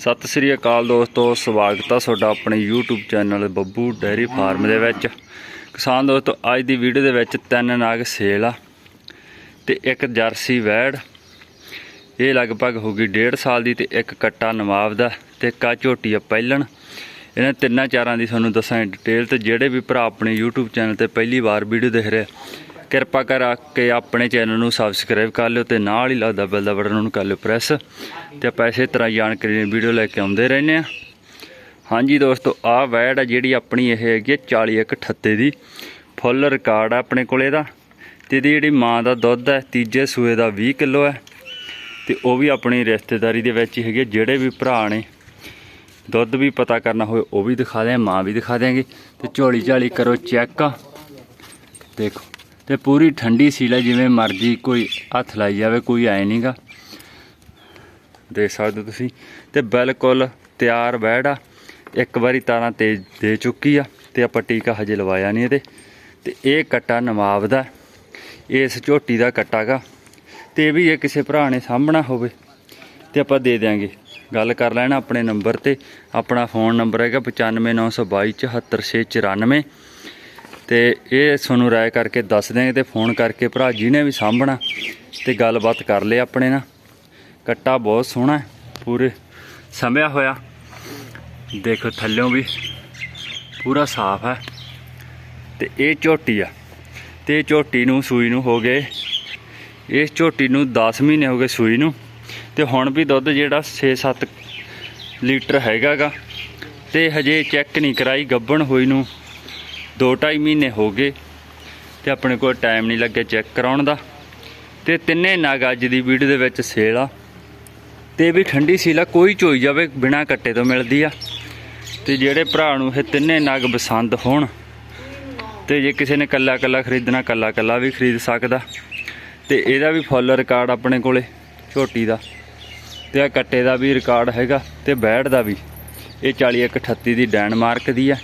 ਸਤਿ ਸ੍ਰੀ ਅਕਾਲ ਦੋਸਤੋ, ਸਵਾਗਤ ਆ ਤੁਹਾਡਾ ਆਪਣੇ YouTube channel Babbu dairy farm ਦੇ ਵਿੱਚ। ਕਿਸਾਨ ਦੋਸਤੋ, ਅੱਜ ਦੀ ਵੀਡੀਓ ਦੇ ਵਿੱਚ ਤਿੰਨ ਨਾਗ ਸੇਲ ਆ ਤੇ ਇੱਕ ਜਰਸੀ ਵੈੜ। ਇਹ ਲਗਭਗ ਹੋ ਗਈ 1.5 ਸਾਲ ਦੀ ਤੇ ਇੱਕ ਕੱਟਾ ਨਵਾਬ ਦਾ ਤੇ ਇੱਕ ਝੋਟੀ ਆ ਪਹਿਲਣ। ਇਹਨਾਂ ਤਿੰਨਾਂ ਚਾਰਾਂ ਦੀ ਤੁਹਾਨੂੰ ਦੱਸਾਂ ਡਿਟੇਲ ਤੇ ਜਿਹੜੇ ਵੀ ਭਰਾ ਆਪਣੇ YouTube ਚੈਨਲ ਤੇ ਪਹਿਲੀ ਵਾਰ ਵੀਡੀਓ ਦੇਖ ਰਹੇ ਕਿਰਪਾ ਕਰਕੇ ਆਪਣੇ ਚੈਨਲ ਨੂੰ ਸਬਸਕ੍ਰਾਈਬ ਕਰ ਲਿਓ ਤੇ ਨਾਲ ਹੀ ਲੱਗਦਾ ਬੈਲ ਦਾ ਬਟਨ ਨੂੰ ਕਰ ਲਿਓ ਪ੍ਰੈਸ ਤੇ ਆਪਾਂ ਇਸੇ ਤਰ੍ਹਾਂ ਜਾਣਕਾਰੀ ਦੀ ਵੀਡੀਓ ਲੈ ਕੇ ਆਉਂਦੇ ਰਹਿੰਦੇ ਆ ਹਾਂਜੀ ਦੋਸਤੋ ਆਹ ਵੈੜ ਆ ਜਿਹੜੀ ਆਪਣੀ ਇਹ ਹੈਗੀ ਆ 4138 ਦੀ। ਫੁੱਲ ਰਿਕਾਰਡ ਆ ਆਪਣੇ ਕੋਲੇ ਦਾ ਤੇ ਇਹਦੀ ਜਿਹੜੀ ਮਾਂ ਦਾ ਦੁੱਧ ਹੈ ਤੀਜੇ ਸੂਏ ਦਾ 20 ਕਿਲੋ ਹੈ ਤੇ ਉਹ ਵੀ ਆਪਣੀ ਰਿਸ਼ਤੇਦਾਰੀ ਦੇ ਵਿੱਚ ਹੀ ਹੈਗੇ ਜਿਹੜੇ ਵੀ ਭਰਾ ਨੇ। ਦੁੱਧ ਵੀ ਪਤਾ ਕਰਨਾ ਹੋਵੇ, ਉਹ ਵੀ ਦਿਖਾ ਦਿਆਂ, ਮਾਂ ਵੀ ਦਿਖਾ ਦਿਆਂਗੇ। ਤੇ ਝੋਲੀ ਝਾਲੀ ਕਰੋ ਚੈੱਕ ਦੇਖੋ। ਤੇ ਪੂਰੀ ਠੰਡੀ ਸੀਲ ਹੈ, ਜਿਵੇਂ ਮਰਜ਼ੀ ਕੋਈ ਹੱਥ ਲਾਈ ਜਾਵੇ, ਕੋਈ ਐ ਨਹੀਂਗਾ ਦੇਖ ਸਕਦੇ ਤੁਸੀਂ। ਤੇ ਬਿਲਕੁਲ ਤਿਆਰ ਬੈੜ ਆ। ਇੱਕ ਵਾਰੀ ਤਾਰਾਂ ਤੇਜ਼ ਦੇ ਚੁੱਕੀ ਆ ਤੇ ਆਪਾਂ ਟੀਕਾ ਹਜੇ ਲਵਾਇਆ ਨਹੀਂ ਇਹਦੇ। ਤੇ ਇਹ ਕੱਟਾ ਨਵਾਬ ਦਾ ਇਸ ਝੋਟੀ ਦਾ ਕੱਟਾ ਗਾ। ਤੇ ਇਹ ਵੀ ਜੇ ਕਿਸੇ ਭਰਾ ਨੇ ਸਾਹਮਣਾ ਹੋਵੇ। ਤੇ ਆਪਾਂ ਦੇ ਦਿਆਂਗੇ। ਗੱਲ ਕਰ ਲੈਣਾ ਆਪਣੇ ਨੰਬਰ ਤੇ। ਆਪਣਾ ਫੋਨ ਨੰਬਰ ਹੈਗਾ 9592274694 ਤੇ ਇਹ ਤੁਹਾਨੂੰ ਰਾਏ ਕਰਕੇ ਦੱਸ ਦਿਆਂਗੇ ਤੇ ਫੋਨ ਕਰਕੇ ਭਰਾ ਜੀ ਨੇ ਵੀ ਸਾਂਭਣਾ ਤੇ ਗੱਲਬਾਤ ਕਰ ਲਿਆ ਆਪਣੇ ਨਾਲ। ਕੱਟਾ ਬਹੁਤ ਸੋਹਣਾ ਪੂਰੇ ਸੰਭਿਆ ਹੋਇਆ। ਦੇਖੋ ਥੱਲਿਓਂ ਵੀ ਪੂਰਾ ਸਾਫ਼ ਹੈ। ਤੇ ਇਹ ਝੋਟੀ ਆ, ਤੇ ਝੋਟੀ ਨੂੰ ਸੂਈ ਨੂੰ ਹੋ ਗਏ, ਇਸ ਝੋਟੀ ਨੂੰ 10 ਮਹੀਨੇ ਹੋ ਗਏ ਸੂਈ ਨੂੰ। ਤੇ ਹੁਣ ਵੀ ਦੁੱਧ ਜਿਹੜਾ 6-7 ਲੀਟਰ ਹੈਗਾਗਾ, ਤੇ ਹਜੇ ਚੈੱਕ ਨਹੀਂ ਕਰਾਈ ਗੱਬਣ ਹੋਈ ਨੂੰ। 2-2.5 ਮਹੀਨੇ ਹੋ ਗਏ ਤੇ ਆਪਣੇ ਕੋਲ ਟਾਈਮ ਨਹੀਂ ਲੱਗਿਆ ਚੈੱਕ ਕਰਾਉਣ ਦਾ। ਤੇ ਤਿੰਨੇ ਨਗ ਅੱਜ ਦੀ ਵੀਡੀਓ ਦੇ ਵਿੱਚ ਸੇਲ ਆ। ਤੇ ਵੀ ਠੰਡੀ ਸੀਲ ਆ, ਕੋਈ ਚੋਈ ਜਾਵੇ ਬਿਨਾ ਕੱਟੇ ਤੋਂ ਮਿਲਦੀ ਆ। ਤੇ ਜਿਹੜੇ ਭਰਾ ਨੂੰ ਇਹ ਤਿੰਨੇ ਨਗ ਪਸੰਦ ਹੋਣ, ਤੇ ਜੇ ਕਿਸੇ ਨੇ ਕੱਲਾ ਕੱਲਾ ਖਰੀਦਣਾ ਕੱਲਾ ਕੱਲਾ ਵੀ ਖਰੀਦ ਸਕਦਾ। ਤੇ ਇਹਦਾ ਵੀ ਫੁੱਲ ਰਿਕਾਰਡ ਆਪਣੇ ਕੋਲੇ, ਝੋਟੀ ਦਾ। ਤੇ ਆ ਕੱਟੇ ਦਾ ਵੀ ਰਿਕਾਰਡ ਹੈਗਾ, ਤੇ ਬੈੜ ਦਾ ਵੀ। ਇਹ 4138 ਦੀ ਡੈਨਮਾਰਕ ਦੀ ਆ।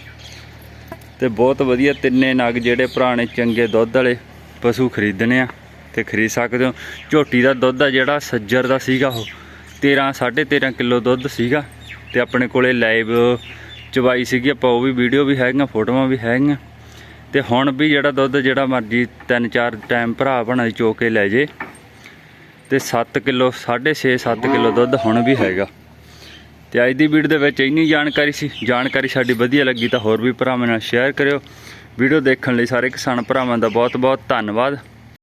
ਤੇ ਬਹੁਤ ਵਧੀਆ ਤਿੰਨੇ ਨਗ ਜਿਹੜੇ ਪੁਰਾਣੇ ਚੰਗੇ ਦੁੱਧ ਵਾਲੇ ਪਸ਼ੂ ਖਰੀਦਣੇ ਆ ਤੇ ਖਰੀਦ ਸਕਦੇ ਹੋ। ਝੋਟੀ ਦਾ ਦੁੱਧ ਆ ਜਿਹੜਾ ਸੱਜਰ ਦਾ ਸੀਗਾ ਉਹ। 13 13.5 ਕਿਲੋ ਦੁੱਧ ਸੀਗਾ ਤੇ ਆਪਣੇ ਕੋਲੇ ਲਾਈਵ ਚਵਾਈ ਸੀਗੀ। ਆਪਾਂ ਉਹ ਵੀ ਵੀਡੀਓ ਵੀ ਹੈਗੀਆਂ, ਫੋਟੋਆਂ ਵੀ ਹੈਗੀਆਂ। ਤੇ ਹੁਣ ਵੀ ਜਿਹੜਾ ਦੁੱਧ ਜਿਹੜਾ ਮਰਜ਼ੀ ਤਿੰਨ ਚਾਰ ਟਾਈਮ ਭਰਾ ਬਣਾ ਚੋ ਕੇ ਲੈ ਜੇ। ਤੇ 7 ਕਿਲੋ 6.5 7 ਕਿਲੋ ਦੁੱਧ ਹੁਣ ਵੀ ਹੈਗਾ। ਤੇ ਅੱਜ ਦੀ ਵੀਡੀਓ ਦੇ ਵਿੱਚ ਇੰਨੀ ਜਾਣਕਾਰੀ ਸੀ, ਜਾਣਕਾਰੀ ਸਾਡੀ ਵਧੀਆ ਲੱਗੀ ਤਾਂ ਹੋਰ ਵੀ ਭਰਾਵਾਂ ਨਾਲ ਸ਼ੇਅਰ ਕਰਿਓ। ਵੀਡੀਓ ਦੇਖਣ ਲਈ ਸਾਰੇ ਕਿਸਾਨ ਭਰਾਵਾਂ ਦਾ ਬਹੁਤ ਬਹੁਤ ਧੰਨਵਾਦ।